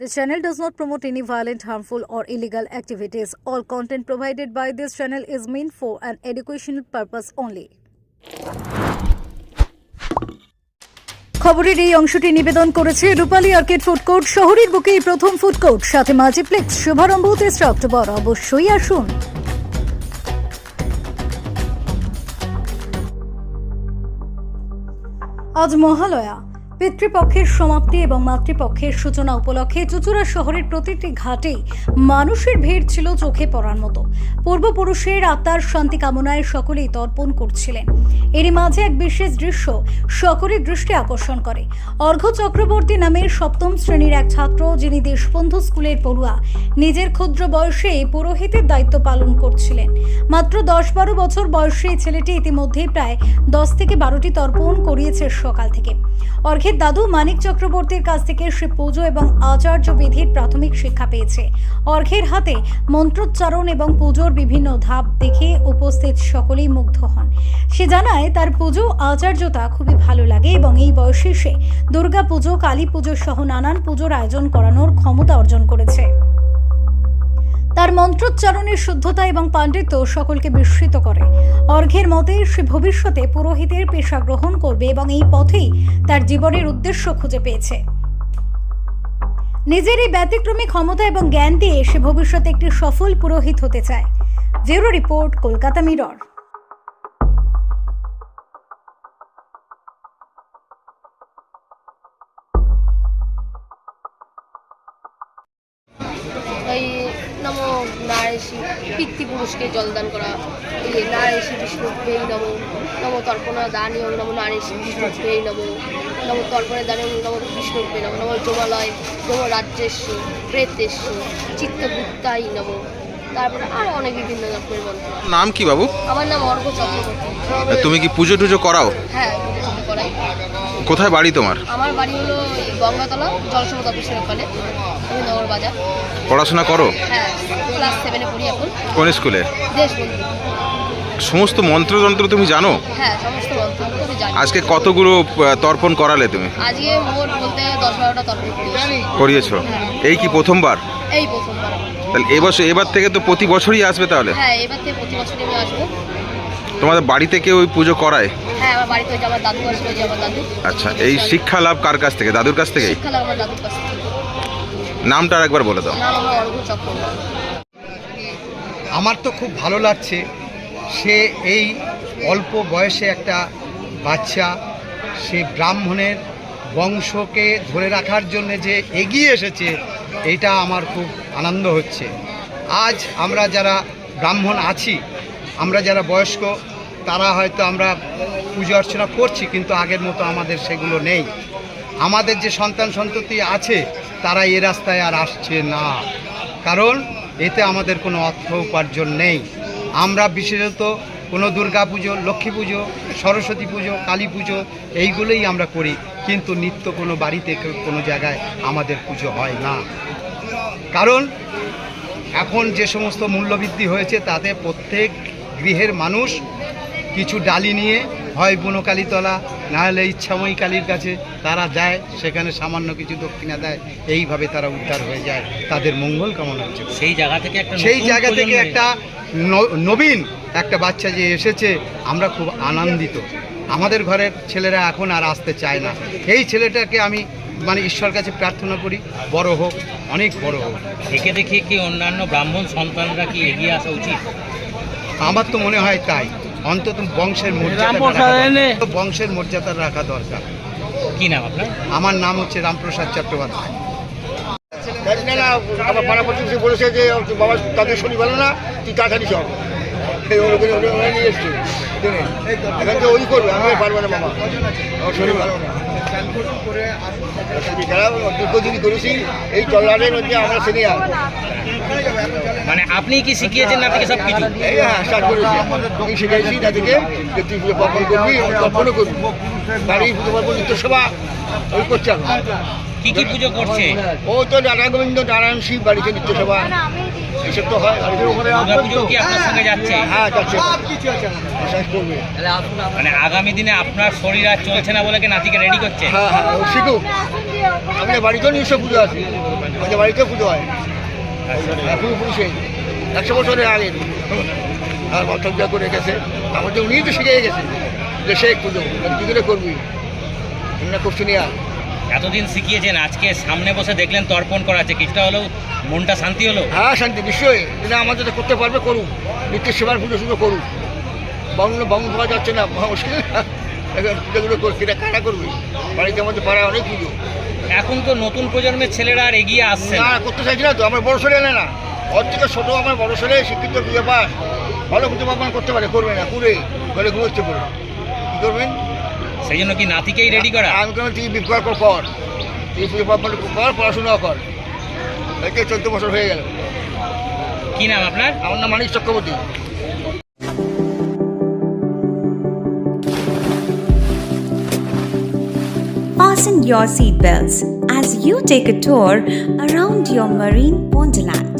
This channel does not promote any violent, harmful, or illegal activities. All content provided by this channel is meant for an educational purpose only. খবরের এই অংশটি নিবেদন করেছে রূপালী arcade food court শহরের বুকেই প্রথম food court সাথে multiplex শুভারম্ভ তেসরা অক্টোবর অবশ্যই আসুন আজ মহালয়া পিতৃপক্ষের সমাপ্তি এবং মাতৃপক্ষের সূচনা উপলক্ষে চুচুড়া শহরের প্রতিটি ঘাটেই মানুষের ভিড় ছিল চোখে পড়ার মতো। পূর্বপুরুষের আত্মার শান্তি কামনায় সকলেই তর্পণ করছিলেন। এরই মাঝে এক বিশেষ দৃশ্য সকলের দৃষ্টি আকর্ষণ করে। অর্ঘ্য চক্রবর্তী নামের সপ্তম শ্রেণির এক ছাত্র যিনি দেশবন্ধু স্কুলের পড়ুয়া, নিজের ক্ষুদ্র বয়সে পুরোহিতের দায়িত্ব পালন করছিলেন। মাত্র দশ বারো বছর বয়সী ছেলেটি ইতিমধ্যেই প্রায় দশ থেকে বারোটি তর্পণ করিয়েছে সকাল থেকে। অর্ঘের দাদু মানিক চক্রবর্তীর কাছ থেকে সে পুজো এবং আচার্য বিধির প্রাথমিক শিক্ষা পেয়েছে। অর্ঘের হাতে মন্ত্রোচ্চারণ এবং পুজোর বিভিন্ন ধাপ দেখে উপস্থিত সকলেই মুগ্ধ হন। সে জানায়, তার পুজো, আচার্যতা খুবই ভালো লাগে এবং এই বয়সে সে দুর্গা পুজো, কালী পুজো সহ নানান পুজোর আয়োজন করানোর ক্ষমতা অর্জন করেছে। তার মন্ত্রোচ্চারণের শুদ্ধতা এবং পাণ্ডিত্য সকলকে বিস্মিত করে। অর্ঘের মতে সে ভবিষ্যতে পুরোহিতের পেশা গ্রহণ করবে এবং এই পথেই তার জীবনের উদ্দেশ্য খুঁজে পেয়েছে। নিজের এই ব্যতিক্রমী ক্ষমতা এবং জ্ঞান দিয়ে সে ভবিষ্যতে একটি সফল পুরোহিত হতে চায়। Bureau report, Kolkata Mirror. নম নারায়ণী পিতৃপুরুষকে জলদান করা এই নারায়ণী বিষ্ণুকে নম নম তর্পণা দানীয় নম নারায়ণী বিষ্ণুকে নম নম তর্পণে দানীয় নম বিষ্ণুকে নম নম যমালয় যম রাজ্যেশ্ব প্রেতেশ্ব চিত্তগুপ্তাই নম। তারপরে আরও অনেক বিভিন্ন রকমের মন্ত্র। নাম কি বাবু? আমার নাম অর্ঘ চক্রবর্তী। তুমি কি পুজো টুজো করাও? হ্যাঁ করাই। কোথায় বাড়ি তোমার? আমার বাড়ি হলো গঙ্গাতলা জলসমত অফিসের ওখানে। পড়াশোনা করো? হ্যাঁ ক্লাস সেভেনে পড়ি এখন। কোন স্কুলে? দেশবন্ধু সমস্ত মন্ত্রযন্ত্র তুমি জানো? হ্যাঁ সমস্ত মন্ত্র আমি জানি। আজকে কতগুলো আহ, তর্পণ করালে তুমি? আজকে মোট বলতে দশ বারোটা তর্ক করিয়েছি। করিয়েছো? এই কি প্রথমবার? এই প্রথমবার। তাহলে এবছর এবার থেকে তো প্রতি বছরই আসবে তাহলে? হ্যাঁ এবার থেকে প্রতি বছরই আমি আসব। তোমাদের বাড়িতে কেউ ওই পুজো করায়? হ্যাঁ আমার বাড়িতে ওই যে আমার দাদু আসবে ওই যে আমার দাদু। আচ্ছা এই শিক্ষা লাভ কার কাছ থেকে? দাদুর কাছ থেকেই শিক্ষা লাভ আমার দাদুর কাছ থেকে। নামটা একবার বলে দাও। আমার তো খুব ভালো লাগছে, সে এই অল্প বয়সে একটা বাচ্চা, সে ব্রাহ্মণের বংশকে ধরে রাখার জন্য যে এগিয়ে এসেছে, এটা আমার খুব আনন্দ হচ্ছে। আজ আমরা যারা ব্রাহ্মণ আছি, আমরা যারা বয়স্ক, তারা হয়তো আমরা পুজো অর্চনা করছি, কিন্তু আগের মতো আমাদের সেগুলো নেই। আমাদের যে সন্তান সন্ততি আছে, তারা এ রাস্তায় আর আসছে না। কারণ এতে আমাদের কোনো অর্থ উপার্জন নেই। আমরা বিশেষত কোনো দুর্গা পুজো, লক্ষ্মী পুজো, সরস্বতী পুজো, কালী পুজো, এইগুলোই আমরা করি। কিন্তু নিত্য কোনো বাড়িতে কোনো জায়গায় আমাদের পুজো হয় না। কারণ এখন যে সমস্ত মূল্যবৃদ্ধি হয়েছে, তাতে প্রত্যেক গৃহের মানুষ কিছু ডালি নিয়ে হয় বুনোকালীতলা না হলে ইচ্ছাময়ী কালীর কাছে তারা যায় সেখানে সামান্য কিছু দক্ষিণা দেয় এইভাবে তারা উদ্ধার হয়ে যায়। তাদের মঙ্গল কামনা হচ্ছে। সেই জায়গা থেকে একটা সেই জায়গা থেকে একটা নবীন একটা বাচ্চা যে এসেছে আমরা খুব আনন্দিত। আমাদের ঘরের ছেলেরা এখন আর আসতে চায় না। এই ছেলেটাকে আমি মানে ঈশ্বর কাছে প্রার্থনা করি বড় হোক অনেক বড় হোক। একে দেখে কি অন্যান্য ব্রাহ্মণ সন্তানরা কি এগিয়ে আসা উচিত? আমার তো মনে হয় তাই। অন্তত বংশের মর্যাদা বংশের মর্যাদা রাখা দরকার। কি নাম আপনার? আমার নাম হচ্ছে রামপ্রসাদ চট্টোপাধ্যায়। জানি না আমার পাড়া প্রতিবেশী বলেছে যে বাবা তাদের শরীর ভালো না তুই তাড়াতাড়ি চল এই ওর ওখানে ওরা- ওরা নিয়ে এসছে। এখান থেকে ওই করবে আমি পারব না বাবা আমার শরীর ভালো না। খারাপ দীর্ঘদিন করেছি এই চলারের মধ্যে আমরা সিনিয়র মানে আপনি কি শিখিয়েছেন না থেকে সব কিছু? হ্যাঁ আমি শিখেছি তাদেরকে যে তুই পুজো পার্বণ করবি তর্পণও করবি। বাড়ি পুজো পার্বণ নিত্যসভা ওই করছে কি কি পুজো করছে? ও তো নারায়ণ গোবিন্দ নারায়ণ শিব বাড়িতে নিত্যসভা। এসব তো হয় পুজো কি আপনার সঙ্গে যাচ্ছে। হ্যাঁ যাচ্ছে। করবে। মানে আগামী দিনে আপনার শরীর আর চলছে না বলে কি নাতিকে রেডি করছে? হ্যাঁ হ্যাঁ ও শিখুক। আমাদের বাড়িতেও নিশ্চয় পুজো আছে। আমাদের বাড়িতেও পুজো হয়। হ্যাঁ, পূর্বপুরুষে একশো বছরের আগে। আর মন্ত্রজ্ঞা করে গেছে আমাদের উনিই তো শিখে গেছে যে শেখ পুজো। কী করে করবি? না করছি নিয়ে এতদিন শিখিয়েছেন আজকে সামনে বসে দেখলেন তর্পণ করা আছে কিছুটা হলেও মনটা শান্তি হলো? হ্যাঁ শান্তি নিশ্চয়ই। যেটা আমাদের করতে পারবে করুক। নিত্যের সেবার পুজো শুধু করুক। বাংলা বাংলা পাওয়া যাচ্ছে না মহা মুশকিল। এখন পুজোগুলো এটা কারা করবে? বাড়িতে আমাদের পাড়ায় অনেক পুজো। এখন তো নতুন প্রজন্মের ছেলেরা আর এগিয়ে আসছে না। করতে চাইছি না তো আমার বড় ছেলে এনে না। ওর থেকে ছোটো আমার বড় ছেলে শিক্ষিত পুজো পাস। ভালো পুজো পাবন করতে পারে করবে না করে। ঘরে ঘুরোচ্ছে করে কী করবেন? সেই জন্য কি নাতিকেই রেডি করা? আমি কোনো তুই বিক্রয় কর কর। তুই পুজো পাবন কর পড়াশোনাও কর। এতে চোদ্দ বছর হয়ে গেল। কি নাম আপনার? আমার নাম মানিক Chakraborty. Fasten your seatbelts as you take a tour around your marine wonderland.